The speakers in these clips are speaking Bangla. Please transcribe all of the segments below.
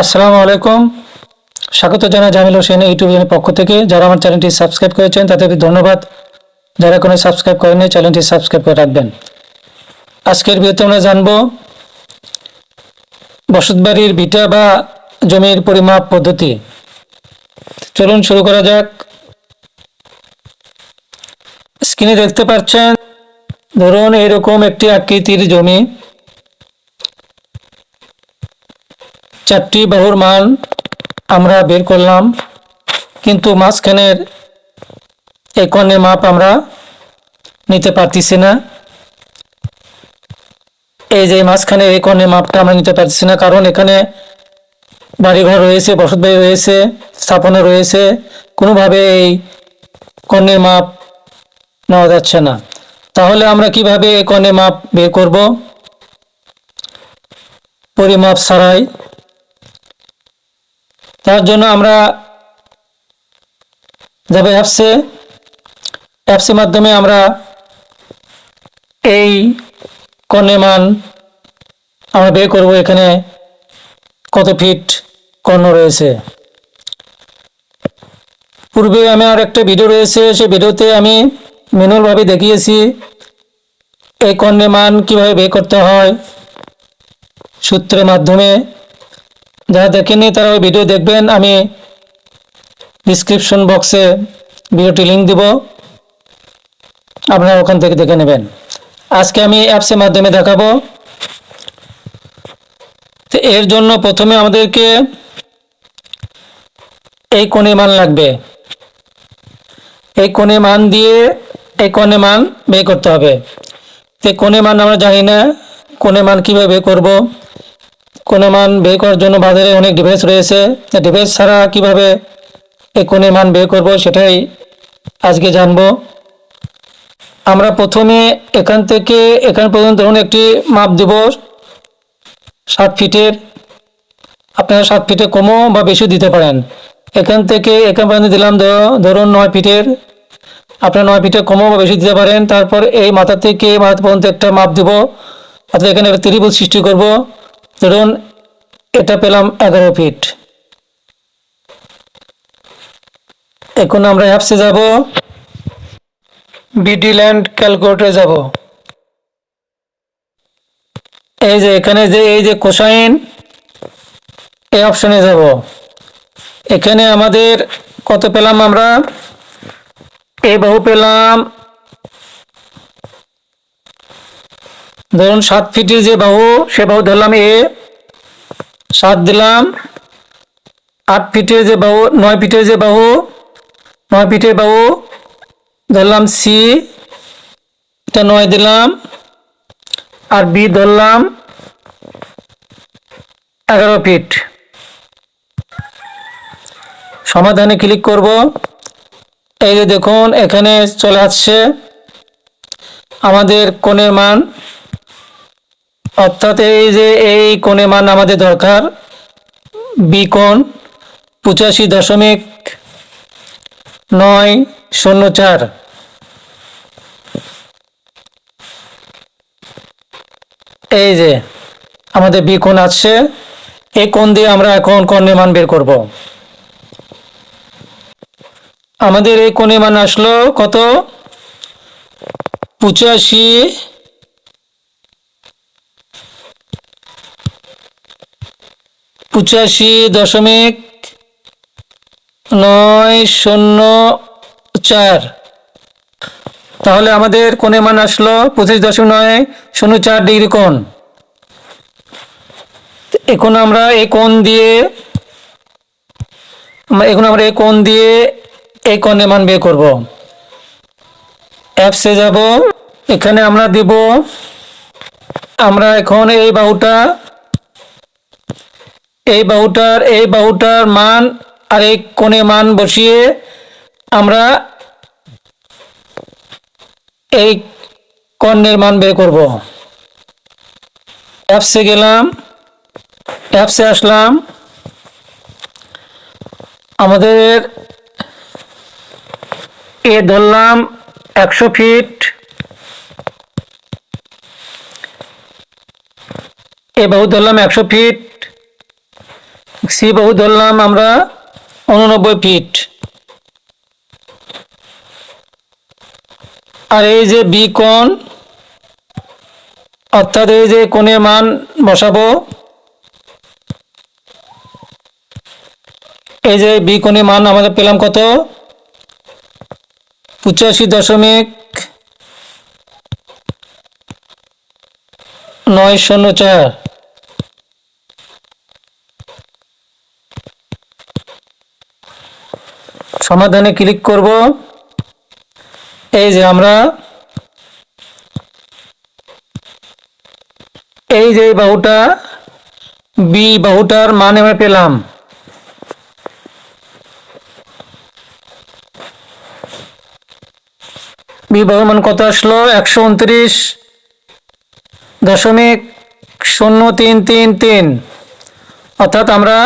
আসসালামু আলাইকুম। স্বাগত জানাই জামিল হোসেন ইউটিউব চ্যানেলের পক্ষ থেকে। যারা আমার চ্যানেলটি সাবস্ক্রাইব করেছেন, তাদেরকে ধন্যবাদ। যারা কোনো সাবস্ক্রাইব করেনি চ্যানেলটি সাবস্ক্রাইব করে রাখবেন। আজকের ভিডিওতে আমরা জানব বসতবাড়ির ভিটা বা জমির পরিমাপ পদ্ধতি। চলুন শুরু করা যাক। স্ক্রিনে দেখতে পাচ্ছেন, ধরুন এরকম একটি আকৃতির জমি। চারটি বাহুর মান আমরা বের করলাম, কিন্তু মাঝখানের এই কর্ণের মাপ আমরা নিতে পারতেছি না। এই যে মাঝখানে এই কর্ণের মাপটা আমরা নিতে পারতেছি না, কারণ এখানে বাড়িঘর রয়েছে বসতবাড়ি রয়েছে, স্থাপনা রয়েছে, কোনোভাবে এই কর্ণের মাপ নেওয়া যাচ্ছে না। তাহলে আমরা কীভাবে এই কর্ণের মাপ বের করব? পরিমাপ ছাড়াই তার জন্য আমরা যাবে অ্যাপসে অ্যাপসের মাধ্যমে আমরা এই কর্ণের মান আমরা বের করব। এখানে কত ফিট কর্ণ রয়েছে। পূর্বে আমি আর একটা ভিডিও রয়েছে, সেই ভিডিওতে আমি ম্যানুয়ালভাবে দেখিয়েছি এই কর্ণের মান কীভাবে বের করতে হয় সূত্রের মাধ্যমে। যারা দেখেননি তারা ওই ভিডিও দেখবেন। আমি ডিসক্রিপশন বক্সে ভিডিওটি লিঙ্ক দিব। আপনারা ওখান থেকে দেখে নেবেন। আজকে আমি অ্যাপসের মাধ্যমে দেখাবো। তো এর জন্য প্রথমে আমাদেরকে এই কোণে মান লাগবে। এই কোণে মান দিয়ে এই কোণে মান বের করতে হবে। তো কোণে মান আমরা জানি না। কোণে মান কীভাবে বের করব? কোনো মান বের করার জন্য বাজারে অনেক ডিভাইস রয়েছে। ডিভাইস ছাড়া কীভাবে এই কোণের মান বের করব সেটাই আজকে জানব। আমরা প্রথমে এখান থেকে এখান পর্যন্ত ধরুন একটি মাপ দেব সাত ফিটের। আপনারা সাত ফিটে কমও বা বেশি দিতে পারেন। এখান থেকে এখান পর্যন্ত দিলাম ধরুন নয় ফিটের। আপনারা নয় ফিটে কমও বা বেশি দিতে পারেন। তারপর এই মাথা থেকে মাথা পর্যন্ত একটা মাপ দিব। অর্থাৎ এখানে একটা ত্রিভুজ সৃষ্টি করব। ধরুন, এটা পেলাম এগারো ফিট এখন আমরা অ্যাপসে যাব বিডি ল্যান্ড ক্যালকুলেটরে যাব। এই যে এখানে যে, এই যে কোসাইন এই অপশনে যাব। এখানে আমাদের কত পেলাম আমরা? এই বাহু পেলাম ধরুন সাত ফিটের যে বাহু, সে বাহু ধরলাম এ। সাত দিলাম, আট ফিটের যে বাহু, নয় ফিটের যে বাহু, নয় ফিটের বাহু ধরলাম সি এটা নয় দিলাম, আর বি ধরলাম এগারো ফিট। সমাধানে ক্লিক করব। এই যে দেখুন, এখানে চলে আসছে। আমাদের কোণের মান অর্থাৎ এই যে এই কোণে মান আমাদের দরকার বি কোণ পঁচাশি দশমিক নয় শূন্য চার। এই যে আমাদের বি কোণ আসছে এই কোণ দিয়ে আমরা এখন কর্ণের মান বের করব। আমাদের এই কোণের মান আসলো কত? পঁচাশি পঁচাশি দশমিক নয় শূন্য চার। তাহলে আমাদের কোণের মান আসলো পঁচিশ দশমিক নয় শূন্য চার ডিগ্রি কোণ। এখন আমরা এই কোণ দিয়ে, এখন আমরা এই কোণ দিয়ে এই কোণের মান বের করব। অ্যাপসে যাব, এখানে আমরা দিব, আমরা এখন এই বাহুটা এই বাহুটার এই বাহুটার মান আর এই কোণে মান বসিয়ে আমরা এই কর্ণের মান বের করব। অ্যাপসে গেলাম অ্যাপসে আসলাম। আমাদের এ ধরলাম একশো ফিট। এ বাহু ধরলাম একশো ফিট। সি বাহু ধরলাম আমরা উননব্বই ফিট। আর এই যে বি কোণ, অর্থাৎ এই যে কোণের মান বসাবো, এই যে বি কোণের মান আমাদের পেলাম কত? পঁচাশি দশমিক নয় শূন্য চার। সমাধানে ক্লিক করব। এই যে আমরা এই যে বাহুটা বি বাহুটার মান আমরা পেলাম। বি বাহুর মান কত আসলো? একশো উনত্রিশ দশমিক শূন্য তিন তিন তিন। অর্থাৎ আমরা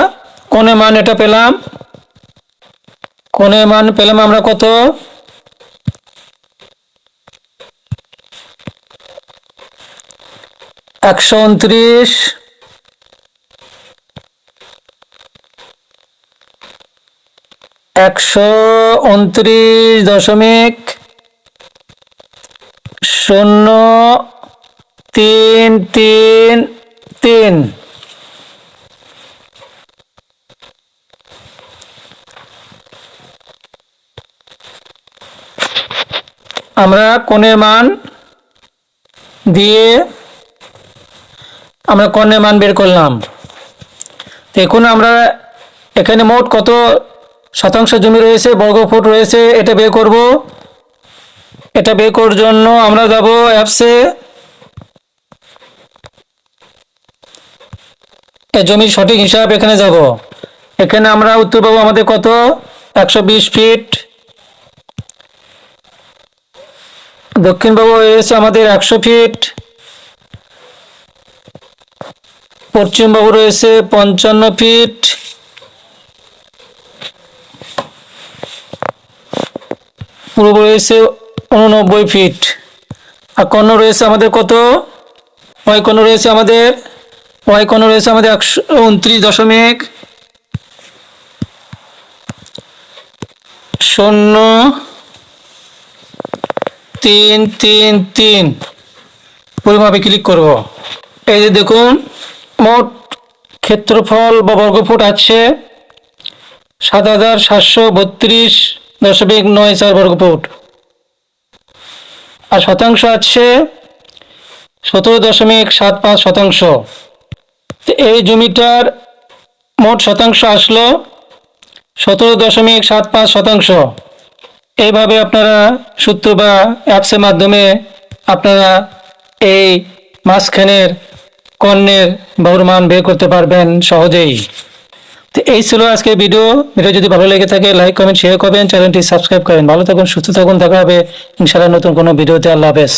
কোণের মান এটা পেলাম কোণের মান পেলাম আমরা কত? একশো উনত্রিশ। একশো উনত্রিশ দশমিক শূন্য তিন তিন তিন। আমরা কোণের মান দিয়ে আমরা কর্ণের মান বের করলাম। দেখুন আমরা এখানে মোট কত শতাংশ জমি রয়েছে বর্গ ফুট রয়েছে, এটা বের করব। এটা বের করার জন্য আমরা যাব অ্যাপসে। জমির সঠিক হিসাব এখানে যাব। এখানে আমরা উত্তর পাবো আমাদের কত? একশো বিশ দক্ষিণবাবু রয়েছে আমাদের একশো ফিট পশ্চিমবাবু রয়েছে পঞ্চান্ন ফিট পূর্ব রয়েছে উননব্বই ফিট। আর কর্ণ রয়েছে আমাদের কত? কর্ণ রয়েছে আমাদের কর্ণ রয়েছে আমাদের একশো উনত্রিশ দশমিক শূন্য তিন তিন তিন। পরিমাপে ক্লিক করব। এই যে দেখুন, মোট ক্ষেত্রফল বা বর্গফুট আছে সাত হাজার সাতশো বত্রিশ দশমিক নয় চার বর্গফুট। আর শতাংশ আছে সতেরো দশমিক সাত পাঁচ শতাংশ। এই জমিটার মোট শতাংশ আসলো সতেরো দশমিক সাত পাঁচ শতাংশ। এইভাবে আপনারা সূত্র বা অ্যাপসের মাধ্যমে আপনারা এই মাঝখানের কর্ণের বাহুর মান বের করতে পারবেন সহজেই। তো এই ছিল আজকের ভিডিও। ভিডিও যদি ভালো লেগে থাকে, লাইক, কমেন্ট শেয়ার করবেন। চ্যানেলটি সাবস্ক্রাইব করেন। ভালো থাকুন, সুস্থ থাকুন। দেখা হবে ইনশাআল্লাহ নতুন কোনো ভিডিওতে। আল্লাহ হাফেজ।